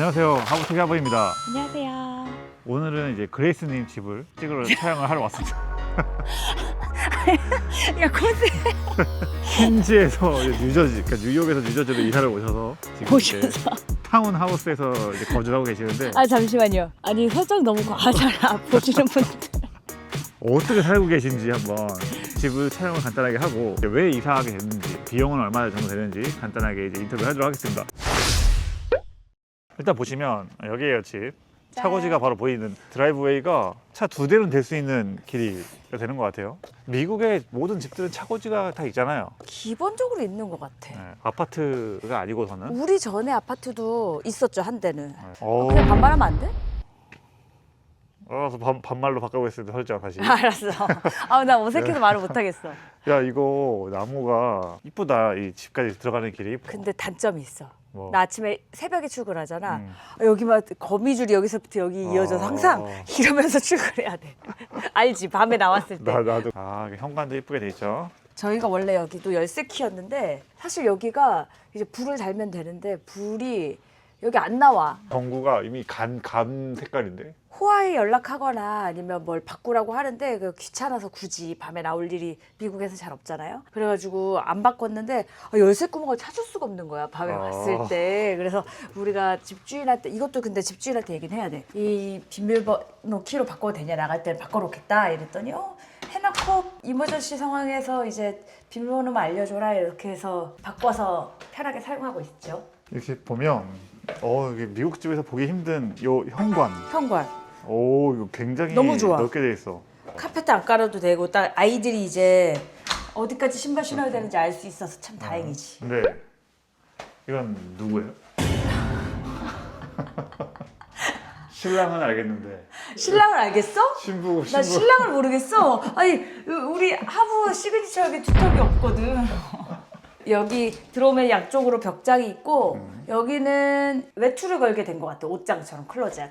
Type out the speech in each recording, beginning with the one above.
안녕하세요. 하부TV 하부입니다. 안녕하세요. 오늘은 이제 그레이스님 집을 찍으러 촬영을 하러 왔습니다. 야 컨셉 퀸즈에서 이제 뉴저지, 그러니까 뉴욕에서 뉴저지로 이사를 오셔서 지금 이제 보셔서. 타운 하우스에서 이제 거주하고 계시는데 아 잠시만요. 아니 설정 너무 과하잖아. 보시는 분들. 어떻게 살고 계신지 한번 집을 촬영을 간단하게 하고 이제 왜 이사하게 됐는지 비용은 얼마나 정도 되는지 간단하게 이제 인터뷰 하도록 하겠습니다. 일단 보시면 여기에요 집. 차고지가 바로 보이는 드라이브웨이가 차 두 대는 될 수 있는 길이 되는 것 같아요. 미국의 모든 집들은 차고지가 다 있잖아요. 기본적으로 있는 것 같아. 네, 아파트가 아니고서는. 우리 전에 아파트도 있었죠 한때는. 어, 그냥 반말하면 안 돼? 알아서 반, 반말로 바꿔보겠습니다 설정 다시. 알았어. 아나 어색해서 말을 못 하겠어. 야 이거 나무가 이쁘다 이 집까지 들어가는 길이 이뻐. 근데 단점이 있어. 뭐. 나 아침에 새벽에 출근하잖아. 음. 여기 막 거미줄이 여기서부터 여기 이어져서 어. 항상 이러면서 출근해야 돼. 알지? 밤에 나왔을 때. 나 나도 아 현관도 이쁘게 돼 있죠. 저희가 원래 여기도 열쇠 키였는데 사실 여기가 이제 불을 달면 되는데 불이 여기 안 나와. 전구가 이미 간 감 색깔인데. 호화에 연락하거나 아니면 뭘 바꾸라고 하는데 그 귀찮아서 굳이 밤에 나올 일이 미국에서 잘 없잖아요. 그래가지고 안 바꿨는데 아, 열쇠 구멍을 찾을 수가 없는 거야 밤에 아. 왔을 때. 그래서 우리가 집주인한테 이것도 근데 집주인한테 얘기는 해야 돼. 이 비밀번호 키로 바꿔도 되냐 나갈 때는 바꿔놓겠다 이랬더니 어 해놓고 이머전시 상황에서 이제 비밀번호만 알려줘라 이렇게 해서 바꿔서 편하게 사용하고 있죠. 이렇게 보면 어 이게 미국 집에서 보기 힘든 요 현관. 현관. 오 이거 굉장히 너무 좋아. 넓게 돼 있어. 카페트 안 깔아도 되고 딱 아이들이 이제 어디까지 신발 신어야 되는지 알 수 있어서 참 다행이지. 근데 이건 누구예요? 신랑은 알겠는데 신랑을 알겠어? 신부 나 신부 신랑을 모르겠어. 아니 우리 하부 시그니처 여기 두턱이 없거든. 여기 들어오면 양쪽으로 벽장이 있고 여기는 외투를 걸게 된 것 같아. 옷장처럼 클로젯.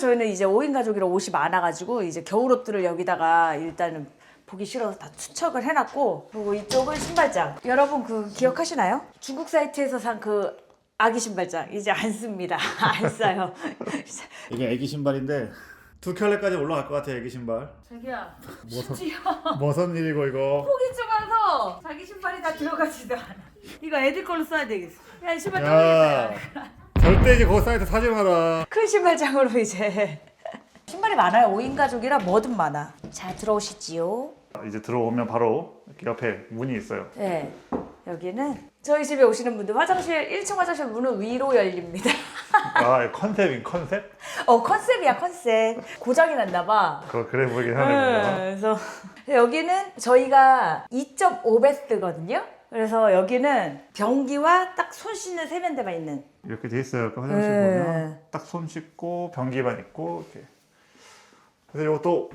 저희는 이제 5인 가족이라 옷이 많아가지고 이제 겨울 옷들을 여기다가 일단은 보기 싫어서 다 투척을 해놨고 그리고 이쪽은 신발장. 여러분 그 기억하시나요? 중국 사이트에서 산 그 아기 신발장 이제 안 씁니다. 안 써요. 이게 애기 신발인데 두 켤레까지 올라갈 것 같아 애기 신발. 자기야 쉽지요. 무슨 일이고 이거? 포기 좁아서 자기 신발이 다 들어가지도 않아. 이거 애들 걸로 써야 되겠어. 야, 이 신발 야 떨어지다. 절대 이제 거기 사이트 사지 마라. 큰 신발장으로 이제. 신발이 많아요. 5인 가족이라 뭐든 많아. 자, 들어오시지요. 이제 들어오면 바로 이렇게 옆에 문이 있어요. 네. 여기는 저희 집에 오시는 분들 화장실 1층 화장실 문은 위로 열립니다. 아 컨셉인 컨셉? 어 컨셉이야 컨셉. 고장이 났나 봐. 그거 그래 보이긴 네, 하네요. 그래서 여기는 저희가 2.5베스거든요. 그래서 여기는 변기와 딱 손 씻는 세면대만 있는 이렇게 돼 있어요. 그 화장실 네. 보면 딱 손 씻고 변기만 있고 이렇게. 그래서 이것도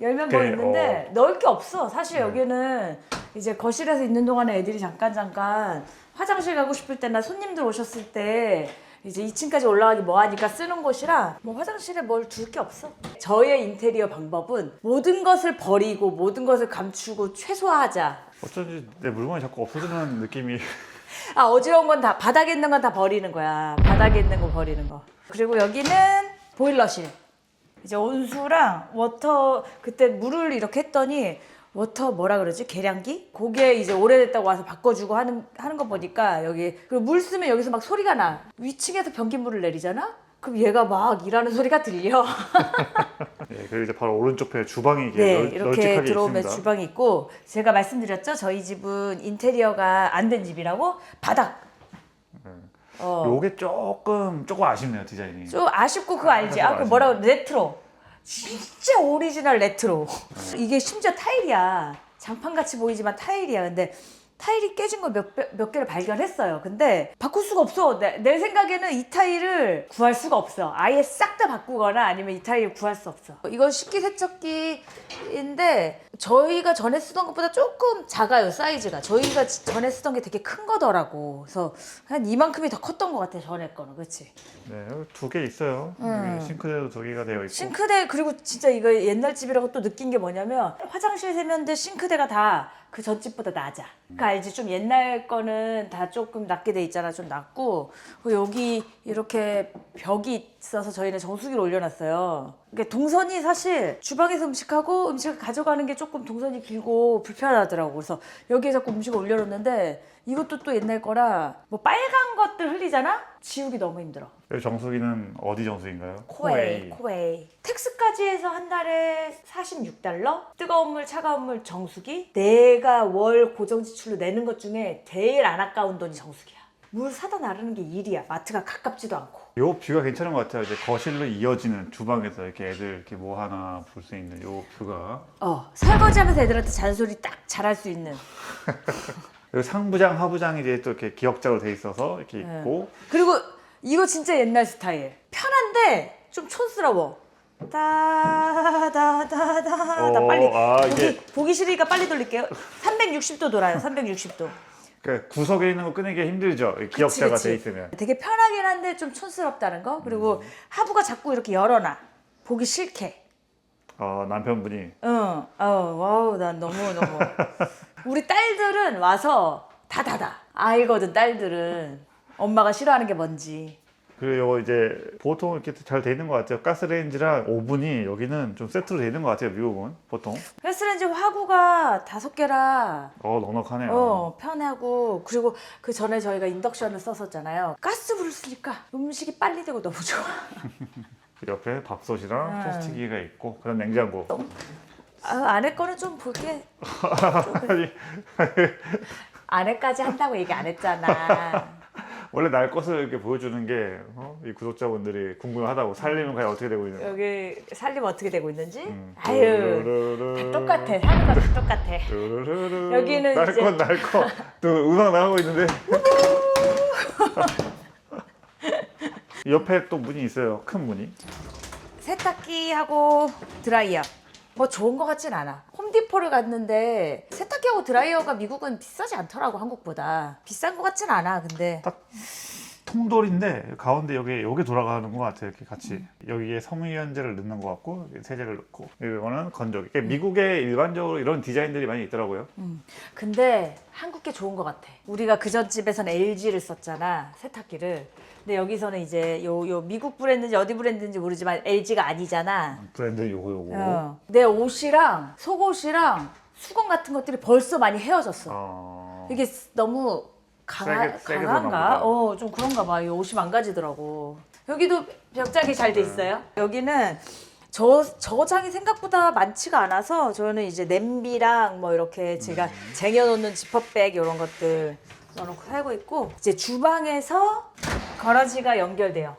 열면 뭐 오케이, 있는데 넣을 게 없어. 사실 여기는 이제 거실에서 있는 동안에 애들이 잠깐 잠깐 화장실 가고 싶을 때나 손님들 오셨을 때 이제 2층까지 올라가기 뭐하니까 쓰는 곳이라 뭐 화장실에 뭘 둘 게 없어. 저의 인테리어 방법은 모든 것을 버리고 모든 것을 감추고 최소화하자. 어쩐지 내 물건이 자꾸 없어지는 느낌이. 아 어지러운 건 다 바닥에 있는 건 다 버리는 거야. 바닥에 있는 거 버리는 거. 그리고 여기는 보일러실. 이제 온수랑 워터 그때 물을 이렇게 했더니 워터 뭐라 그러지 계량기? 그게 이제 오래됐다고 와서 바꿔주고 하는 하는 거 보니까 여기 그리고 물 쓰면 여기서 막 소리가 나. 위층에서 변기물을 내리잖아. 그럼 얘가 막 일하는 소리가 들려. 네, 그리고 이제 바로 오른쪽 편에 주방이 이렇게 네, 널, 이렇게 널찍하게 들어오면 있습니다. 주방이 있고 제가 말씀드렸죠. 저희 집은 인테리어가 안 된 집이라고 바닥. 어. 요게 조금 조금 아쉽네요 디자인이. 좀 아쉽고 그거 알지? 아, 그 아쉽네. 뭐라고 레트로. 진짜 오리지널 레트로. 이게 심지어 타일이야. 장판 같이 보이지만 타일이야. 근데 타일이 깨진 걸 몇 몇 개를 발견했어요. 근데 바꿀 수가 없어. 내, 내 생각에는 이 타일을 구할 수가 없어. 아예 싹 다 바꾸거나 아니면 이 타일을 구할 수 없어. 이건 식기 세척기인데 저희가 전에 쓰던 것보다 조금 작아요 사이즈가 저희가 지- 전에 쓰던 게 되게 큰 거더라고 그래서 한 이만큼이 더 컸던 것 같아 전에 거는 그렇지 네, 두 개 있어요. 음. 싱크대도 두 개가 되어 있고. 싱크대 그리고 진짜 이거 옛날 집이라고 또 느낀 게 뭐냐면 화장실 세면대 싱크대가 다 그 전집보다 낮아. 그러니까 알지 좀 옛날 거는 다 조금 낮게 돼 있잖아 좀 낮고 그리고 여기 이렇게 벽이 있어서 저희는 정수기를 올려놨어요. 그러니까 동선이 사실 주방에서 음식하고 음식을 가져가는 게 조금 동선이 길고 불편하더라고. 그래서 여기에 자꾸 음식을 올려놓는데 이것도 또 옛날 거라 뭐 빨간 것들 흘리잖아 지우기 너무 힘들어. 여기 정수기는 어디 정수기인가요? 코웨이, 코웨이. 텍스까지 해서 한 달에 46달러? 뜨거운 물, 차가운 물, 정수기? 내가 월 고정 지출로 내는 것 중에 제일 안 아까운 돈이 정수기야. 물 사다 나르는 게 일이야. 마트가 가깝지도 않고. 요 뷰가 괜찮은 것 같아요. 이제 거실로 이어지는 주방에서 이렇게 애들 이렇게 뭐 하나 볼 수 있는 요 뷰가. 어, 설거지하면서 애들한테 잔소리 딱 잘할 수 있는. 그리고 상부장, 하부장이 이제 또 이렇게 기역자로 돼 있어서 이렇게 네. 있고. 그리고 이거 진짜 옛날 스타일. 편한데 좀 촌스러워. 따다다다다. 나 어, 빨리 아, 보기, 이게- 보기 싫으니까 빨리 돌릴게요. 360도 돌아요. 360도. 그 구석에 있는 거 꺼내기 힘들죠. 이 기역자가 그치, 돼 그치. 있으면. 되게 편하긴 한데 좀 촌스럽다는 거. 그리고 하부가 자꾸 이렇게 열어놔. 보기 싫게. 어, 남편분이 응. 어, 와우, 난 너무 너무. 우리 딸들은 와서 다 닫아. 알거든, 딸들은. 엄마가 싫어하는 게 뭔지. 그리고 요거 이제 보통 이렇게 잘 돼 있는 것 같아요. 가스레인지랑 오븐이 여기는 좀 세트로 돼 있는 것 같아요. 미국은 보통. 헬스렌지 화구가 다섯 개라 어 넉넉하네요. 어, 편하고 그리고 그 전에 저희가 인덕션을 썼었잖아요. 가스불을 쓰니까 음식이 빨리 되고 너무 좋아. 옆에 밥솥이랑 음. 토스트기가 있고 그런 냉장고. 아, 안에 거는 좀 볼게. 아니, 안에까지 한다고 얘기 안 했잖아. 원래 날 것을 이렇게 보여주는 게 어? 이 구독자분들이 궁금하다고 살림은 과연 어떻게 되고 있는. 여기 살림 어떻게 되고 있는지? 음. 아유. 다 똑같아 사는 거다 똑같아. 여기는 날 이제- 것, 날 것. 또 음악 나가고 있는데. 옆에 또 문이 있어요. 큰 문이. 세탁기하고 드라이어 뭐 좋은 거 같진 않아 홈디포를 갔는데 세탁기하고 드라이어가 미국은 비싸지 않더라고 한국보다 비싼 거 같진 않아 근데 통돌인데 가운데 여기 여기 돌아가는 것 같아요. 이렇게 같이 여기에 섬유유연제를 넣는 것 같고 세제를 넣고 이거는 건조기. 이게 미국에 일반적으로 이런 디자인들이 많이 있더라고요. 근데 한국 게 좋은 거 같아 우리가 그전 집에서는 LG를 썼잖아 세탁기를 근데 여기서는 이제 요, 요 미국 브랜드인지 어디 브랜드인지 모르지만 LG가 아니잖아 브랜드 요거 요거. 어. 내 옷이랑 속옷이랑 수건 같은 것들이 벌써 많이 헤어졌어 어. 이게 너무 강하, 세게- 세게 강한가? 어, 좀 그런가 봐. 이 옷이 망가지더라고. 여기도 벽장이 잘 돼 있어요. 여기는 저 저장이 생각보다 많지가 않아서 저는 이제 냄비랑 뭐 이렇게 제가 쟁여놓는 지퍼백 이런 것들 넣어놓고 살고 있고 이제 주방에서 거러지가 연결돼요.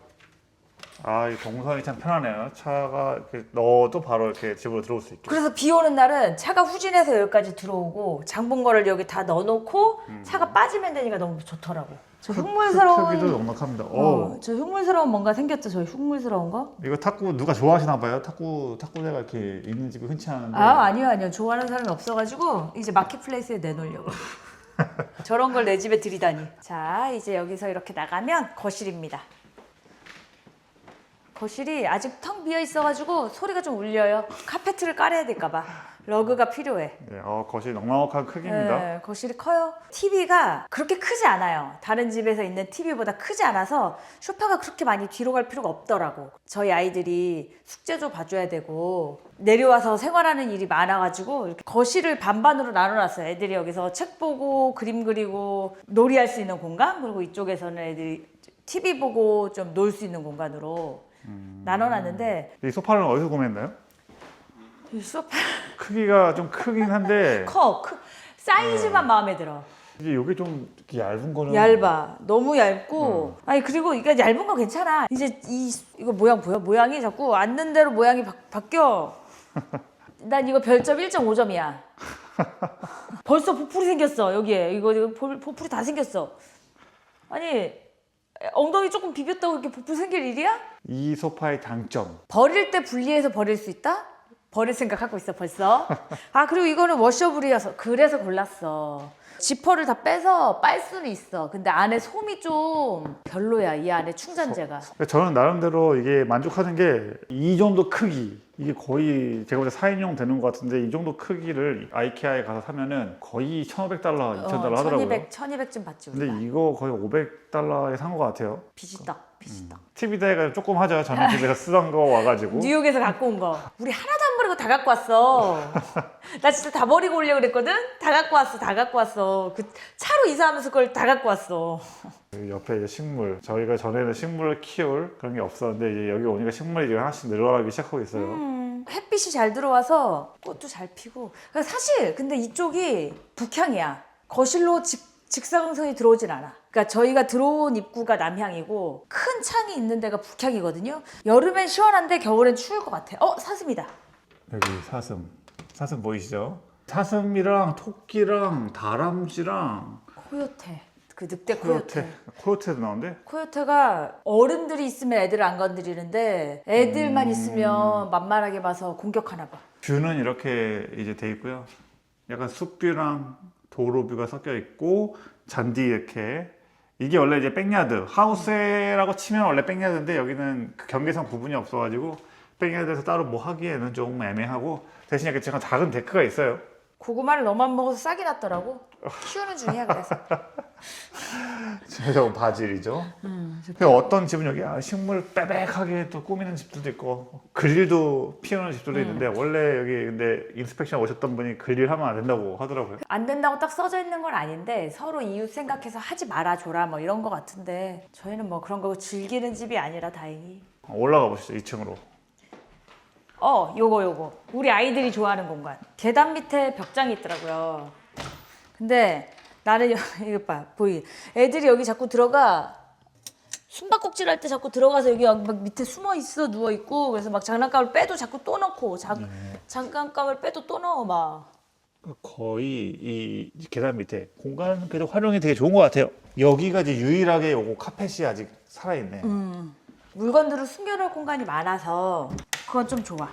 아, 이 동선이 참 편하네요. 차가 이렇게 넣어도 바로 이렇게 집으로 들어올 수 있게. 그래서 비 오는 날은 차가 후진해서 여기까지 들어오고 장본 거를 여기 다 넣어놓고 차가 빠지면 되니까 너무 좋더라고. 저 흉물스러운 넉넉합니다. 오. 어, 저 흉물스러운 뭔가 생겼죠? 저 흉물스러운 거? 이거 탁구 누가 좋아하시나 봐요. 탁구 탁구대가 이렇게 있는 집이 흔치 않은데. 아 아니요 아니요 좋아하는 사람이 없어가지고 이제 마켓플레이스에 내놓으려고 저런 걸 내 집에 들이다니 자 이제 여기서 이렇게 나가면 거실입니다 거실이 아직 텅 비어 있어가지고 소리가 좀 울려요 카페트를 깔아야 될까봐 러그가 필요해 네, 어, 거실 넉넉한 크기입니다. 네, 거실이 커요. TV가 그렇게 크지 않아요. 다른 집에서 있는 TV보다 크지 않아서 소파가 그렇게 많이 뒤로 갈 필요가 없더라고. 저희 아이들이 숙제도 봐줘야 되고 내려와서 생활하는 일이 많아가지고 이렇게 거실을 반반으로 나눠놨어요. 애들이 여기서 책 보고 그림 그리고 놀이할 수 있는 공간 그리고 이쪽에서는 애들이 TV 보고 좀 놀 수 있는 공간으로 나눠놨는데 이 소파는 어디서 구매했나요? 이 소파 크기가 좀 크긴 한데 커, 크, 사이즈만 마음에 들어. 이제 여기 좀 이렇게 얇은 거는 얇아. 너무 얇고. 아니 그리고 이게 얇은 거 괜찮아. 이제 이 이거 모양 보여? 모양이 자꾸 앉는 대로 모양이 바, 바뀌어. 난 이거 별점 1.5점이야. 벌써 보풀이 생겼어 여기에 이거 이거 보- 보풀이 다 생겼어. 아니 엉덩이 조금 비볐다고 이렇게 보풀 생길 일이야? 이 소파의 장점. 버릴 때 분리해서 버릴 수 있다? 버릴 생각하고 있어 벌써. 아 그리고 이거는 워셔블이어서 그래서 골랐어. 지퍼를 다 빼서 빨 수는 있어. 근데 안에 솜이 좀 별로야. 이 안에 충전재가. 저는 나름대로 이게 만족하는 게 이 정도 크기 이게 거의 제가 볼 때 4인용 되는 것 같은데 이 정도 크기를 아이케아에 가서 사면은 거의 1,500달러, 2,000달러 하더라고요. 1200, 1200쯤 받지 우리가. 근데 이거 거의 500달러에 산 것 같아요. 비지떡, 비지떡. TV 대가 조금 하죠. 저는 집에서 쓰던 거 와가지고. 뉴욕에서 갖고 온 거. 우리 하나도 안 버리고 다 갖고 왔어. 나 진짜 다 버리고 오려고 그랬거든? 다 갖고 왔어, 다 갖고 왔어. 그 차로 이사하면서 그걸 다 갖고 왔어. 그 옆에 이제 식물. 저희가 전에는 식물을 키울 그런 게 없었는데 이제 여기 오니까 식물이 이제 하나씩 늘어나기 시작하고 있어요. 음, 햇빛이 잘 들어와서 꽃도 잘 피고. 그러니까 사실 근데 이쪽이 북향이야. 거실로 직, 직사광선이 들어오진 않아. 그러니까 저희가 들어온 입구가 남향이고 큰 창이 있는 데가 북향이거든요. 여름엔 시원한데 겨울엔 추울 것 같아. 어 사슴이다. 여기 사슴. 사슴 보이시죠? 사슴이랑 토끼랑 다람쥐랑 코요테. 그 늑대 코요테. 코요테. 코요테도 나오는데 코요테가 어른들이 있으면 애들을 안 건드리는데 애들만 있으면 만만하게 봐서 공격하나 봐. 뷰는 이렇게 이제 돼 있고요. 약간 숲뷰랑 도로뷰가 섞여 있고 잔디 이렇게 이게 원래 이제 백야드 하우스라고 치면 원래 백야드인데 여기는 그 경계선 구분이 없어가지고 백야드에서 따로 뭐 하기에는 조금 애매하고 대신 이렇게 제가 작은 데크가 있어요. 고구마를 너만 먹어서 싹이 났더라고. 키우는 중이야 그래서. 저건 바질이죠. 근데 어떤 집은 여기 아, 식물 빼백하게 또 꾸미는 집들도 있고 그릴도 피우는 집들도 있는데 원래 여기 근데 인스펙션 오셨던 분이 그릴 하면 안 된다고 하더라고요. 안 된다고 딱 써져 있는 건 아닌데 서로 이웃 생각해서 하지 말아줘라 뭐 이런 거 같은데 저희는 뭐 그런 거 즐기는 집이 아니라 다행히. 올라가 보시죠 2층으로. 어 요거 요거. 우리 아이들이 좋아하는 공간. 계단 밑에 벽장이 있더라고요. 근데 나는 여- 이거 봐 보이. 애들이 여기 자꾸 들어가. 숨바꼭질 할 때 자꾸 들어가서 여기 막 밑에 숨어 있어 누워 있고. 그래서 막 장난감을 빼도 자꾸 또 넣고. 자, 장난감을 빼도 또 넣어 막. 거의 이 계단 밑에 공간 그래도 활용이 되게 좋은 것 같아요. 여기가 이제 유일하게 요거 카펫이 아직 살아있네. 물건들을 숨겨놓을 공간이 많아서 그건 좀 좋아.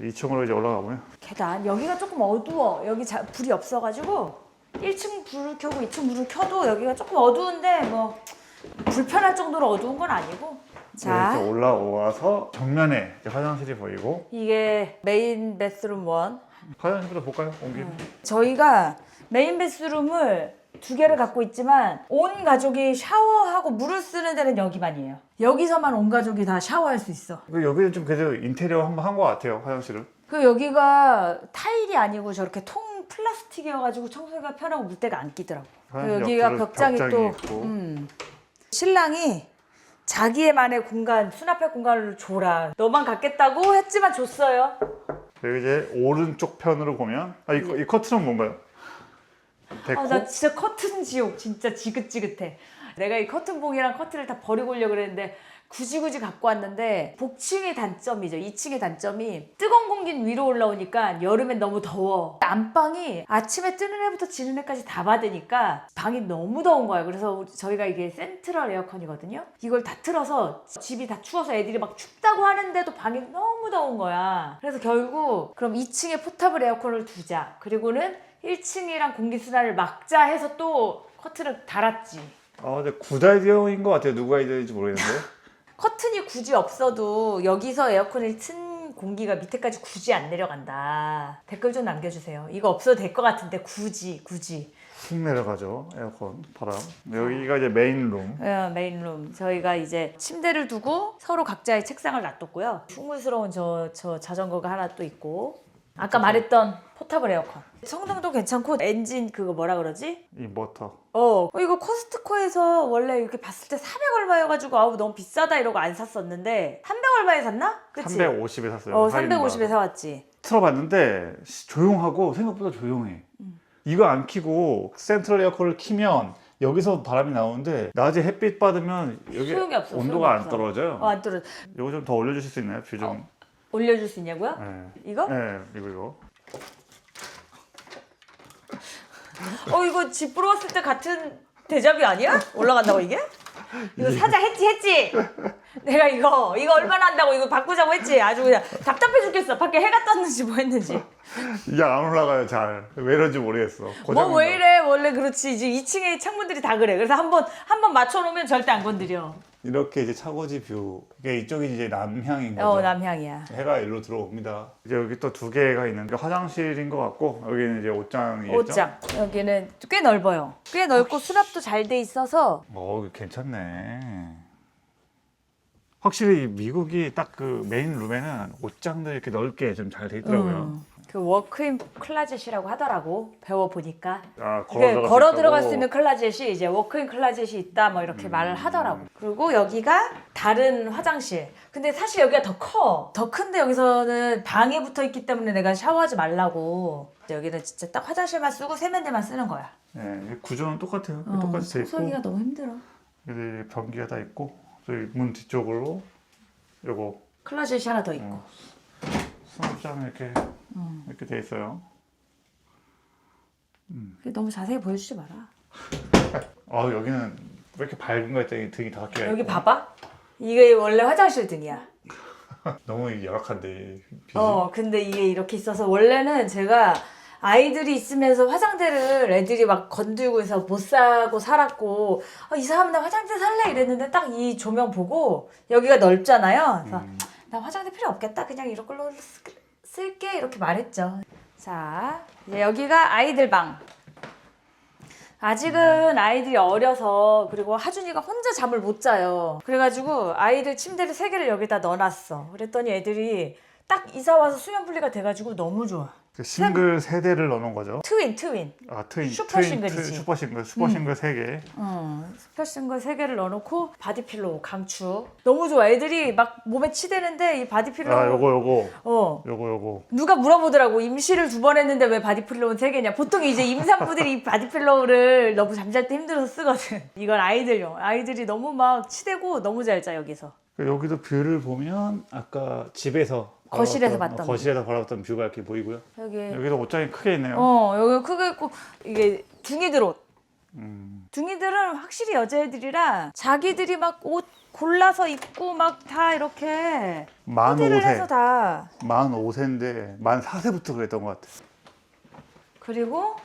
2층으로 이제 올라가 보면 계단. 여기가 조금 어두워. 여기 자, 불이 없어가지고 1층 불을 켜고 2층 불을 켜도 여기가 조금 어두운데 뭐 불편할 정도로 어두운 건 아니고. 자. 이렇게 올라와서 정면에 이제 화장실이 보이고. 이게 메인 베스룸 원. 화장실부터 볼까요? 온 김에. 저희가 메인 베스룸을 두 개를 갖고 있지만 온 가족이 샤워하고 물을 쓰는 데는 여기만이에요 여기서만 온 가족이 다 샤워할 수 있어 그리고 여기는 좀 그래도 인테리어 한번 한 것 같아요 화장실은. 그 여기가 타일이 아니고 저렇게 통 플라스틱이어가지고 청소가 편하고 물때가 안 끼더라고. 그 화장실 여기가 옆으로 벽장이, 또 있고. 음. 신랑이 자기의만의 공간 수납할 공간을 줘라. 너만 갖겠다고 했지만 줬어요. 여기 이제 오른쪽 편으로 보면 아, 이, 커- 이 커튼은 뭔가요? 데코? 아, 나 진짜 커튼 지옥 진짜 지긋지긋해. 내가 이 커튼봉이랑 커튼을 다 버리고 오려고 그랬는데 굳이 굳이 갖고 왔는데 복층의 단점이죠. 2층의 단점이 뜨거운 공기는 위로 올라오니까 여름엔 너무 더워. 안방이 아침에 뜨는 해부터 지는 해까지 다 받으니까 방이 너무 더운 거예요. 그래서 저희가 이게 센트럴 에어컨이거든요. 이걸 다 틀어서 집이 다 추워서 애들이 막 춥다고 하는데도 방이 너무 더운 거야. 그래서 결국 그럼 2층에 포탑을 에어컨을 두자. 그리고는 1층이랑 공기순환을 막자 해서 또 커튼을 달았지. 아 근데 굿 아이디어인 것 같아요 누구 아이디어인지 모르겠는데 커튼이 굳이 없어도 여기서 에어컨을 튼 공기가 밑에까지 굳이 안 내려간다. 댓글 좀 남겨주세요. 이거 없어도 될 것 같은데 굳이 굳이. 훅 내려가죠 에어컨 바람 여기가 이제 메인룸 어, 메인룸 저희가 이제 침대를 두고 서로 각자의 책상을 놔뒀고요. 흉물스러운 저, 저 자전거가 하나 또 있고 아까 말했던 포탑을 에어컨 성능도 괜찮고 엔진 그거 뭐라 그러지? 이 모터 어, 어, 이거 코스트코에서 원래 이렇게 봤을 때 400 얼마여가지고 아우 너무 비싸다 이러고 안 샀었는데 300 얼마에 샀나? 그치? 350에 샀어요 어, 할인 350에 받아서. 사왔지. 틀어봤는데 시- 조용하고 생각보다 조용해 이거 안 키고 센트럴 에어컨을 키면 여기서 바람이 나오는데 낮에 햇빛 받으면 여기 소용이 없어, 소용이 온도가 안 없어. 떨어져요 어, 안 떨어. 이거 좀 더 올려주실 수 있나요? 뷰 좀. 어. 올려줄 수 있냐고요? 네. 이거? 네, 이거 이거. 어, 이거 집 보러 왔을 때 같은 대접이 아니야? 올라간다고 이게? 이거 사자 했지 했지? 내가 이거 이거 얼마나 한다고 이거 바꾸자고 했지. 아주 그냥 답답해 죽겠어. 밖에 해가 떴는지 뭐 했는지. 이게 안 올라가요 잘. 왜 이런지 모르겠어. 뭐왜 이래? 원래 그렇지. 이제 2층에 창문들이 다 그래. 그래서 한번 한번 맞춰 놓으면 절대 안 건드려. 이렇게 이제 차고지 뷰. 이게 이쪽이 이제 남향인 거죠. 어 남향이야. 해가 일로 들어옵니다. 이제 여기 또 두 개가 있는데 화장실인 것 같고 여기는 이제 옷장이겠죠. 옷장 여기는 꽤 넓어요. 꽤 넓고 수납도 잘 돼 있어서 어, 괜찮네. 확실히 미국이 딱 그 메인 룸에는 옷장들 이렇게 넓게 좀 잘 돼 있더라고요. 음, 그 워크인 클라젯이라고 하더라고 배워 보니까. 아, 걸어, 걸어 들어갈 있다고? 수 있는 클라젯이 이제 워크인 클라젯이 있다 뭐 이렇게 말을 하더라고. 그리고 여기가 다른 화장실. 근데 사실 여기가 더 커. 더 큰데 여기서는 방에 붙어 있기 때문에 내가 샤워하지 말라고. 여기는 진짜 딱 화장실만 쓰고 세면대만 쓰는 거야. 네, 구조는 똑같아요. 어, 똑같이 돼 있고 청소하기가 너무 힘들어. 여기 변기가 다 있고 저기 문 뒤쪽으로 요거 클라젯이 하나 더 있고. 어. 수납장 이렇게 음. 이렇게 돼 있어요. 너무 자세히 보여주지 마라. 아 여기는 왜 이렇게 밝은 거 했더니 등이 다섯 개가 여기 있고. 봐봐. 이게 원래 화장실 등이야. 너무 열악한데 빛이. 어, 근데 이게 이렇게 있어서 원래는 제가 아이들이 있으면서 화장대를 애들이 막 건들고 해서 못 사고 살았고 어, 이사하면 나 화장대 살래 이랬는데 딱 이 조명 보고 여기가 넓잖아요. 그래서 음. 나 화장대 필요 없겠다. 그냥 이런 걸로 쓰- 쓸게 이렇게 말했죠. 자, 이제 여기가 아이들 방. 아직은 아이들이 어려서 그리고 하준이가 혼자 잠을 못 자요. 그래가지고 아이들 침대를 세 개를 여기다 넣어놨어. 그랬더니 애들이 딱 이사 와서 수면 분리가 돼가지고 너무 좋아. 그 싱글 세 대를 넣어놓은 거죠. 트윈 트윈. 아 트윈 슈퍼 트윈, 싱글이지. 트- 슈퍼 싱글 슈퍼 싱글 세 개. 어, 스페셜 세 개를 넣어놓고 바디필로우 강추. 너무 좋아. 애들이 막 몸에 치대는데 이 바디필로우. 아 요거 요거 어. 요거 요거. 누가 물어보더라고 임시를 두 번 했는데 왜 바디필로우는 세 개냐 보통 이제 임산부들이 이 바디필로우를 너무 잠잘 때 힘들어서 쓰거든 이건 아이들용 아이들이 너무 막 치대고 너무 잘 자 여기서 그 여기도 뷰를 보면 아까 집에서 거실에서 봤던 어, 거실에서 바라봤던 뷰가 이렇게 보이고요. 여기 여기도 옷장이 크게 있네요. 어 여기 크게 있고 이게 둥이들 옷 음, 둥이들은 확실히 여자애들이라 자기들이 막 옷 골라서 입고 막 다 이렇게 만 코디를 해서 5세, 다 만 5세인데 만 4세부터 그랬던 것 같아. 그리고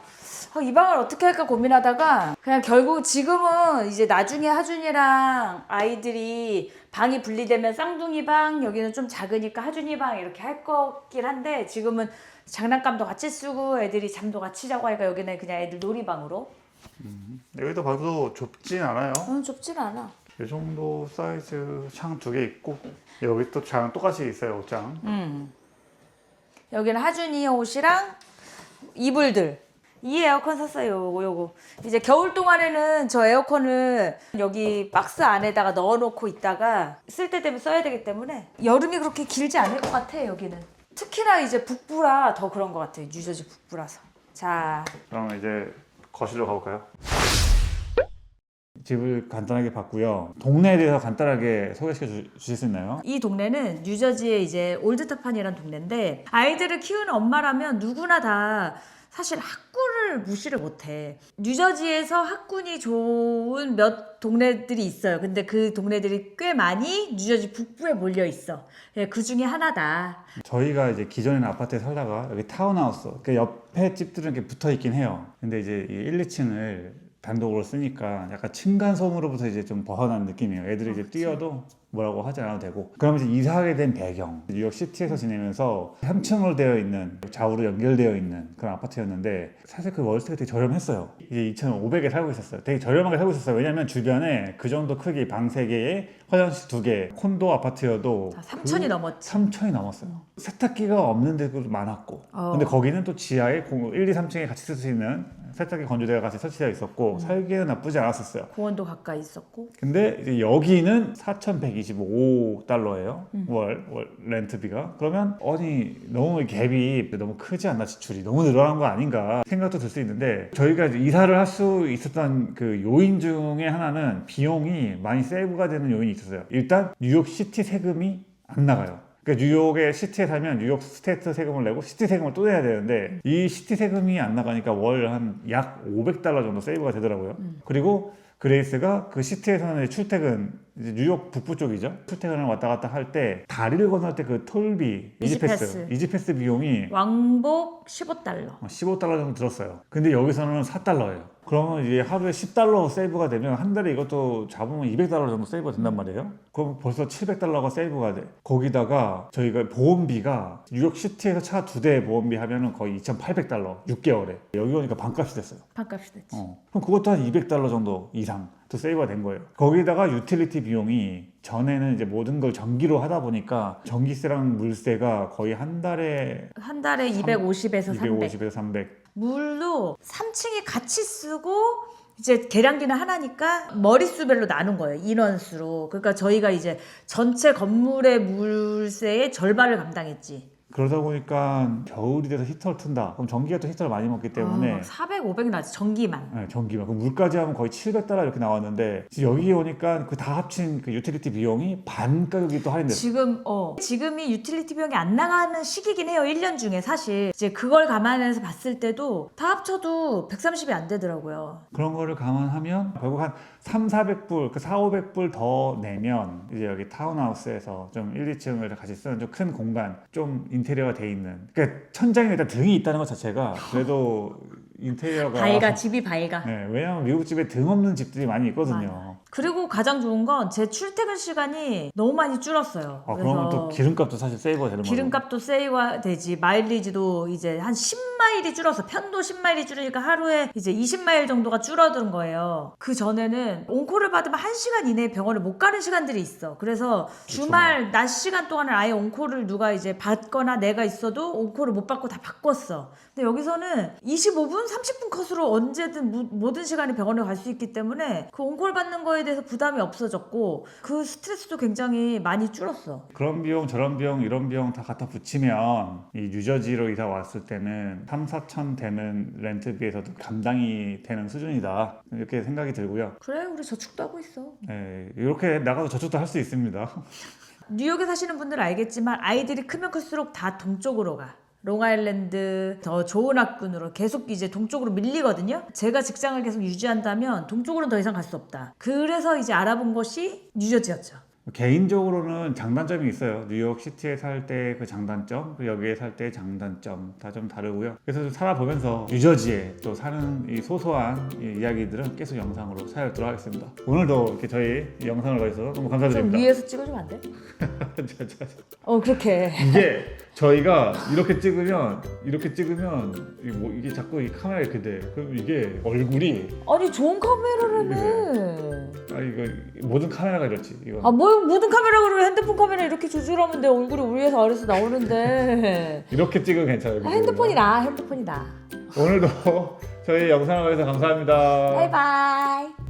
어, 이 방을 어떻게 할까 고민하다가 그냥 결국 지금은 이제 나중에 하준이랑 아이들이 방이 분리되면 쌍둥이 방 여기는 좀 작으니까 하준이 방 이렇게 할 거긴 한데 지금은 장난감도 같이 쓰고 애들이 잠도 같이 자고 하니까 여기는 그냥 애들 놀이방으로 여기도 봐도 좁진 않아요. 어, 좁진 않아 이 정도 사이즈 창 두 개 있고 여기 또 장 똑같이 있어요 옷장. 음. 여기는 하준이 옷이랑 이불들. 이 에어컨 샀어요. 요거 요거. 이제 겨울 동안에는 저 에어컨을 여기 박스 안에다가 넣어놓고 있다가 쓸 때 되면 써야 되기 때문에 여름이 그렇게 길지 않을 것 같아 여기는. 특히나 이제 북부라 더 그런 것 같아요. 뉴저지 북부라서. 자, 그럼 이제 거실로 가볼까요? 집을 간단하게 봤고요. 동네에 대해서 간단하게 소개시켜 주, 주실 수 있나요? 이 동네는 뉴저지의 이제 올드타판이라는 동네인데 아이들을 키우는 엄마라면 누구나 다 사실 학군을 무시를 못해. 뉴저지에서 학군이 좋은 몇 동네들이 있어요. 근데 그 동네들이 꽤 많이 뉴저지 북부에 몰려 있어. 그 중에 하나다. 저희가 이제 기존에는 아파트에 살다가 여기 타운하우스, 그 옆에 집들은 이렇게 붙어 있긴 해요. 근데 이제 이 1, 2층을 단독으로 쓰니까 약간 층간소음으로부터 이제 좀 벗어난 느낌이에요. 애들이 이제 뛰어도 뭐라고 하지 않아도 되고. 그러면 이제 이사하게 된 배경. 뉴욕 시티에서 지내면서 3층으로 되어 있는 좌우로 연결되어 있는 그런 아파트였는데 사실 그 월세가 되게 저렴했어요. 이제 2,500에 살고 있었어요. 되게 저렴하게 살고 있었어요. 왜냐면 주변에 그 정도 크기 방 3개에 화장실 2개, 콘도 아파트여도 다 3천이 넘었지. 3천이 넘었어요. 세탁기가 없는 데도 많았고. 어. 근데 거기는 또 지하에 공- 1, 2, 3층에 같이 쓸 수 있는 세탁기 건조대가 같이 설치되어 있었고 음. 살기는 나쁘지 않았었어요. 공원도 가까이 있었고. 근데 이제 여기는 4,125달러예요. 음. 월, 월 렌트비가. 그러면 아니 너무 갭이 너무 크지 않나 지출이 너무 늘어난 거 아닌가 생각도 들 수 있는데 저희가 이사를 할 수 있었던 그 요인 중에 하나는 비용이 많이 세이브가 되는 요인이 있었어요. 일단 뉴욕 시티 세금이 안 나가요. 그러니까 뉴욕의 시티에 살면 뉴욕 스테이트 세금을 내고 시티 세금을 또 내야 되는데 이 시티 세금이 안 나가니까 월 한 약 500달러 정도 세이브가 되더라고요. 그리고 그레이스가 그 시티에서는 출퇴근 이제 뉴욕 북부 쪽이죠. 출퇴근을 왔다 갔다 할 때 다리를 건널 때 그 톨비 이지패스 이지패스. 이지패스 비용이 왕복 15달러. 15달러 정도 들었어요. 근데 여기서는 4달러예요. 그러면 이제 하루에 10달러 세이브가 되면 한 달에 이것도 잡으면 200달러 정도 세이브가 된단 말이에요. 그럼 벌써 700달러가 세이브가 돼. 거기다가 저희가 보험비가 뉴욕 시티에서 차 두 대 보험비 하면은 거의 2,800달러 6개월에. 여기 오니까 반값이 됐어요. 반값이 됐지. 어. 그럼 그것도 한 200달러 정도 이상 또 세이브가 된 거예요. 거기다가 유틸리티 비용이 전에는 이제 모든 걸 전기로 하다 보니까 전기세랑 물세가 거의 한 달에 한 달에 250에서 300. 250에서 300. 물도 3층이 같이 쓰고 이제 계량기는 하나니까 머릿수별로 나눈 거예요. 인원수로. 그러니까 저희가 이제 전체 건물의 물세의 절반을 감당했지. 그러다 보니까 겨울이 돼서 히터를 튼다. 그럼 전기가 또 히터를 많이 먹기 때문에 아, 400, 500 나지. 전기만. 네, 전기만. 그럼 물까지 하면 거의 700달러 이렇게 나왔는데 지금 여기 오니까 그 다 합친 그 유틸리티 비용이 반 가격이 또 할인됐어요. 지금 어 지금이 유틸리티 비용이 안 나가는 시기긴 해요. 1년 중에 사실 이제 그걸 감안해서 봤을 때도 다 합쳐도 130이 안 되더라고요. 그런 거를 감안하면 결국 한 3, 400불, 그 4, 500불 더 내면 이제 여기 타운하우스에서 좀 1, 2층을 같이 쓰는 좀 큰 공간, 좀 인테리어가 돼 있는. 그러니까 천장에 일단 등이 있다는 것 자체가 그래도 인테리어가 밝아 집이 밝아. 네, 왜냐면 미국 집에 등 없는 집들이 많이 있거든요. 그리고 가장 좋은 건 제 출퇴근 시간이 너무 많이 줄었어요. 아, 그러면 또 기름값도 사실 세이버가 되는 거예요. 기름값도 세이가 되지 마일리지도 이제 한 10마일이 줄어서 편도 10마일이 줄으니까 하루에 이제 20마일 정도가 줄어든 거예요. 그 전에는 온콜을 받으면 1시간 이내에 병원을 못 가는 시간들이 있어. 그래서 주말 낮 시간 동안은 아예 온콜을 누가 이제 받거나 내가 있어도 온콜을 못 받고 다 바꿨어. 근데 여기서는 25분, 30분 컷으로 언제든 무- 모든 시간에 병원에 갈 수 있기 때문에 그 온콜 받는 거에 대해서 부담이 없어졌고 그 스트레스도 굉장히 많이 줄었어. 그런 비용, 저런 비용, 이런 비용 다 갖다 붙이면 이 뉴저지로 이사 왔을 때는 3, 4천 되는 렌트비에서도 감당이 되는 수준이다. 이렇게 생각이 들고요. 그래 우리 저축도 하고 있어. 네, 이렇게 나가서 저축도 할 수 있습니다. 뉴욕에 사시는 분들은 알겠지만 아이들이 크면 클수록 다 동쪽으로 가. 롱아일랜드 더 좋은 학군으로 계속 이제 동쪽으로 밀리거든요. 제가 직장을 계속 유지한다면 동쪽으로는 더 이상 갈 수 없다. 그래서 이제 알아본 것이 뉴저지였죠. 개인적으로는 장단점이 있어요. 뉴욕 시티에 살 때 그 장단점, 여기에 살 때 장단점 다 좀 다르고요. 그래서 좀 살아보면서 뉴저지에 또 사는 이 소소한 이 이야기들은 계속 영상으로 찾아뵙도록 하겠습니다. 오늘도 이렇게 저희 이 영상을 봐주셔서 너무 좀 감사드립니다. 위에서 찍어주면 안 돼? 저, 저, 저. 어 그렇게. 이게 저희가 이렇게 찍으면 이렇게 찍으면 이게, 뭐, 이게 자꾸 이 카메라 이렇게 돼. 그럼 이게 얼굴이 아니 좋은 카메라라며. 아 이거 모든 카메라가 이렇지. 이거 아뭐 모든 카메라 그러면 핸드폰 카메라 이렇게 조절하면 내 얼굴이 위에서 아래서 나오는데. 이렇게 찍으면 괜찮아요. 아, 핸드폰이 나 핸드폰이 나. 오늘도 저희 영상을 봐주셔서 감사합니다. 바이바이.